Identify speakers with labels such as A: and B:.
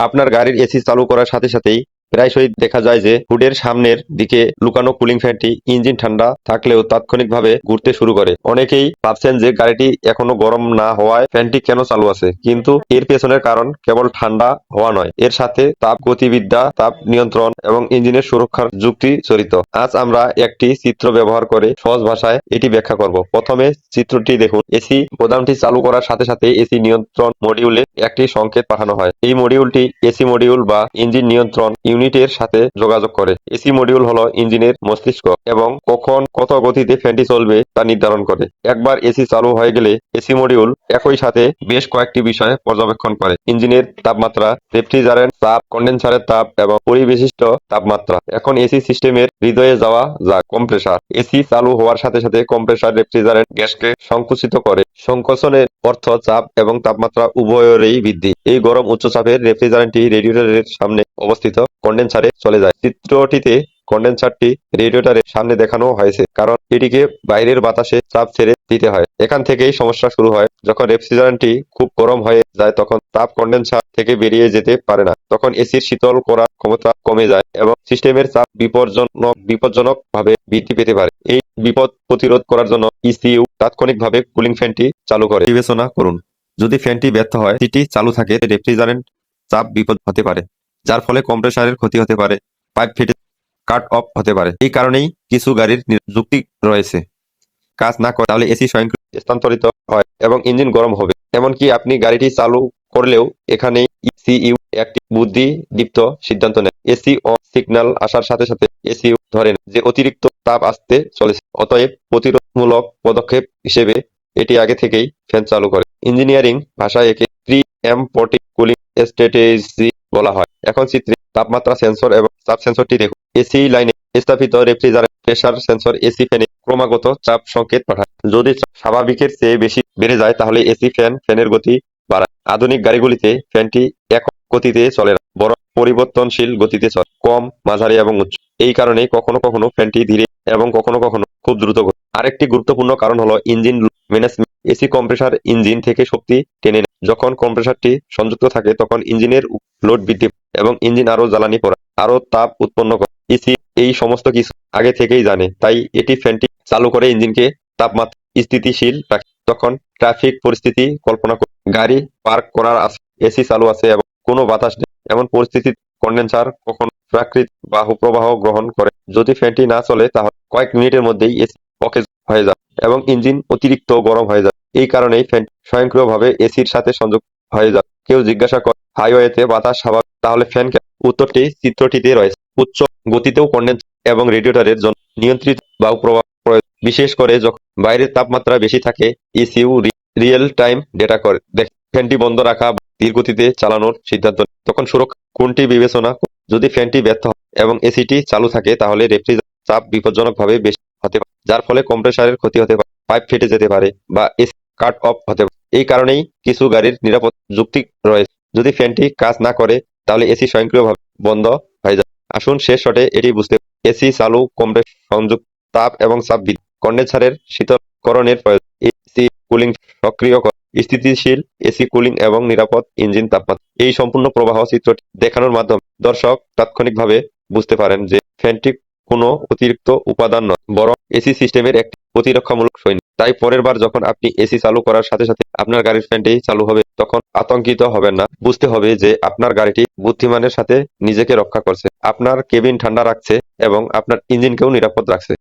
A: আপনার গাড়ির এসি চালু করার সাথে সাথেই প্রায়শই দেখা যায় যে হুডের সামনের দিকে লুকানো কুলিং ফ্যানটি ইঞ্জিন ঠান্ডা থাকলেও তাৎক্ষণিকভাবে ঘুরতে শুরু করে। অনেকেই ভাবছেন যে গাড়িটি এখনও গরম না হওয়ায় ফ্যানটি কেন চালু আছে, কিন্তু এর পেছনের কারণ কেবল ঠান্ডা হওয়া নয়। এর সাথে তাপ গতিবিদ্যা, তাপ নিয়ন্ত্রণ এবং ইঞ্জিনের সুরক্ষার যুক্তি জড়িত। আজ আমরা একটি চিত্র ব্যবহার করে সহজ ভাষায় এটি ব্যাখ্যা করব। প্রথমে চিত্রটি দেখুন। এসি বোতামটি চালু করার সাথে সাথে এসি নিয়ন্ত্রণ মডিউলে একটি সংকেত পাঠানো হয়। এই মডিউলটি এসি মডিউল বা ইঞ্জিন নিয়ন্ত্রণ ইউনিটের সাথে যোগাযোগ করে। এসি মডিউল হলো ইঞ্জিনের মস্তিষ্ক এবং কখন কত গতিতে ফ্যানটি চলবে তা নির্ধারণ করে। একবার এসি চালু হয়ে গেলে এসি মডিউল একই সাথে বেশ কয়েকটি বিষয় পর্যবেক্ষণ করে। ইঞ্জিনের তাপমাত্রা, রেফ্রিজারেন্ট তাপ, কন্ডেন্সারের তাপ এবং পরিবেশিষ্ট তাপমাত্রা। এখন এসি সিস্টেমের হৃদয়ে যাওয়া যাক, কম্প্রেসার। এসি চালু হওয়ার সাথে সাথে কম্প্রেসার, রেফ্রিজারেন্ট গ্যাসকে সংকুচিত করে। সংকোচনের অর্থ চাপ এবং তাপমাত্রা উভয়েরই বৃদ্ধি। এই গরম উচ্চ চাপের রেফ্রিজারেন্টটি রেডিয়েটরের সামনে অবস্থিত। কন্ডেন্সারে চলে যায়। চিত্রটিতে কন্ডেন্সারটি রেডিয়েটরের সামনে দেখানো হয়েছে, কারণ এটিকে বাইরের বাতাসে চাপ ছেড়ে দিতে হয়। এখান থেকেই সমস্যা শুরু হয়। যখন রেফ্রিজারেন্টটি খুব গরম হয়ে যায়, তখন তাপ কন্ডেন্সার থেকে বেরিয়ে যেতে পারে না। তখন এসির শীতল করার ক্ষমতা কমে যায় এবং সিস্টেমের চাপ বিপজ্জনক বিপজ্জনক ভাবে বৃদ্ধি পেতে পারে। এই বিপদ প্রতিরোধ করার জন্য ইসিইউ তাৎক্ষণিকভাবে কুলিং ফ্যানটি চালু করে। বিবেচনা করুন, যদি ফ্যানটি ব্যর্থ হয় সেটি চালু থাকে রেফ্রিজারেন্ট চাপ বিপদ হতে পারে। যার ফলে কম্প্রেসারের ক্ষতি হতে পারে, পাইপ ফেটে কাট অফ হতে পারে। এই কারণেই কিছু গাড়ির যুক্তি রয়েছে। কাজ না করে তাহলে এসি স্বয়ংক্রিয় স্থানান্তরিত হয় এবং ইঞ্জিন গরম হবে। এমনকি আপনি গাড়িটি চালু করলেও এখানে ইসিইউ একটি বুদ্ধি দীপ্ত সিদ্ধান্ত নেয়। এসি অন সিগন্যাল আসার সাথে সাথে এসিইউ ধরেন যে অতিরিক্ত তাপ আসতে চলেছে। অতএব প্রতিরোধমূলক পদক্ষেপ হিসেবে এটি আগে থেকেই ফ্যান চালু করে। ইঞ্জিনিয়ারিং ভাষায় একে প্রি এমপটি কুলিং স্ট্র্যাটেজি বলা হয়। এখন চিত্রে তাপমাত্রা সেন্সর এবং চাপ সেন্সরটি দেখুন। এসি লাইনে স্থাপিত রেফ্রিজারেন্ট প্রেসার সেন্সর এসি ফ্যানে ক্রমাগত চাপ সংকেত পাঠায়। যদি স্বাভাবিকের চেয়ে বেশি বেড়ে যায়, তাহলে এসি ফ্যান, ফ্যানের গতি বাড়ায়। আধুনিক গাড়িগুলিতে ফ্যানটি এক গতিতে চলে না, বরং পরিবর্তনশীল গতিতে চলে। কম, মাঝারি এবং উচ্চ। এই কারণে কখনো কখনো ফ্যানটি ধীরে এবং কখনো কখনো খুব দ্রুত আরেকটি গুরুত্বপূর্ণ কারণ হলো ইঞ্জিন এসি কম্প্রেসার ইঞ্জিন থেকে শক্তি টেনে যখন কম্প্রেসারটি সংযুক্ত থাকে, তখন ইঞ্জিনের লোড বৃদ্ধি এবং ইঞ্জিন আরও জ্বালানি পড়ে আরও তাপ উৎপন্ন করে। এসি এই সমস্ত কিছু আগে থেকেই জানে, তাই এটি ফ্যানটি চালু করে ইঞ্জিনকে তাপমাত্রা স্থিতিশীল রাখে। তখন ট্রাফিক পরিস্থিতি কল্পনা করে, গাড়ি পার্ক করার আছে এসি চালু আছে এবং কোনো বাতাস নেই। এমন পরিস্থিতি কন্ডেন্সার কখনো প্রাকৃত বাহু প্রবাহ গ্রহণ করে। যদি ফ্যানটি না চলে, তাহলে কয়েক মিনিটের মধ্যেই এসি অকেজ হয়ে যায় এবং ইঞ্জিন অতিরিক্ত গরম হয়ে যায়। এই কারণেই ফ্যান স্বয়ংক্রিয়ভাবে এসির সাথে সংযুক্ত হয়ে যায়। কেউ জিজ্ঞাসা করে, হাইওয়েতে বাতাস স্বাভাবিক তাহলে ফ্যান উত্তরটি চিত্রটিতে রয়েছে। উচ্চ গতিতেও কন্ডেন্স এবং রেডিয়েটরের জন্য নিয়ন্ত্রিত প্রবাহ প্রয়োজন। বিশেষ করে যখন বাইরের তাপমাত্রা বেশি থাকে ইসিউ রিয়েল টাইম ডেটা করে। দেখে, ফ্যানটি বন্ধ রাখা বা ধীর গতিতে চালানোর সিদ্ধান্ত তখন সুরক্ষা। কোনটি বিবেচনা যদি ফ্যানটি ব্যর্থ হয় এবং এসিটি চালু থাকে, তাহলে রেফ্রিজারেটর চাপ বিপজ্জনকভাবে বেশি যার ফলে কম্প্রেসারের ক্ষতি হতে পারে পাইপ ফেটে যেতে পারে বা এসি কাট অফ হতে পারে। এই কারণেই কিছু গাড়ির নিরাপদ যুক্তি রয়েছে। যদি ফ্যানটি কাজ না করে তাহলে এসি স্বয়ংক্রিয়ভাবে বন্ধ হয়ে যায়। আসুন শেষ শটে এটি বুঝতে এসি চালু কমপ্রেস সংযুক্ত তাপ এবং চাপ বৃদ্ধি কন্ডেন্সারের শীতলকরণের প্রয়োজন। এসি কুলিং সক্রিয় করা, স্থিতিশীল এসি কুলিং এবং নিরাপদ ইঞ্জিন তাপমাত্রা। এই সম্পূর্ণ প্রবাহ চিত্রটি দেখানোর মাধ্যমে দর্শক তাৎক্ষণিকভাবে বুঝতে পারেন যে ফ্যানটি কোনো অতিরিক্ত উপাদান নয়, বরং এসি সিস্টেমের একটি প্রতিরক্ষামূলক সৈন্য। তাই পরের বার যখন আপনি এসি চালু করার সাথে সাথে আপনার গাড়ির ফ্যানটি চালু হবে, তখন আতঙ্কিত হবেন না। বুঝতে হবে যে আপনার গাড়িটি বুদ্ধিমানের সাথে নিজেকে রক্ষা করছে। আপনার কেবিন ঠান্ডা রাখছে এবং আপনার ইঞ্জিনকেও নিরাপদ রাখছে।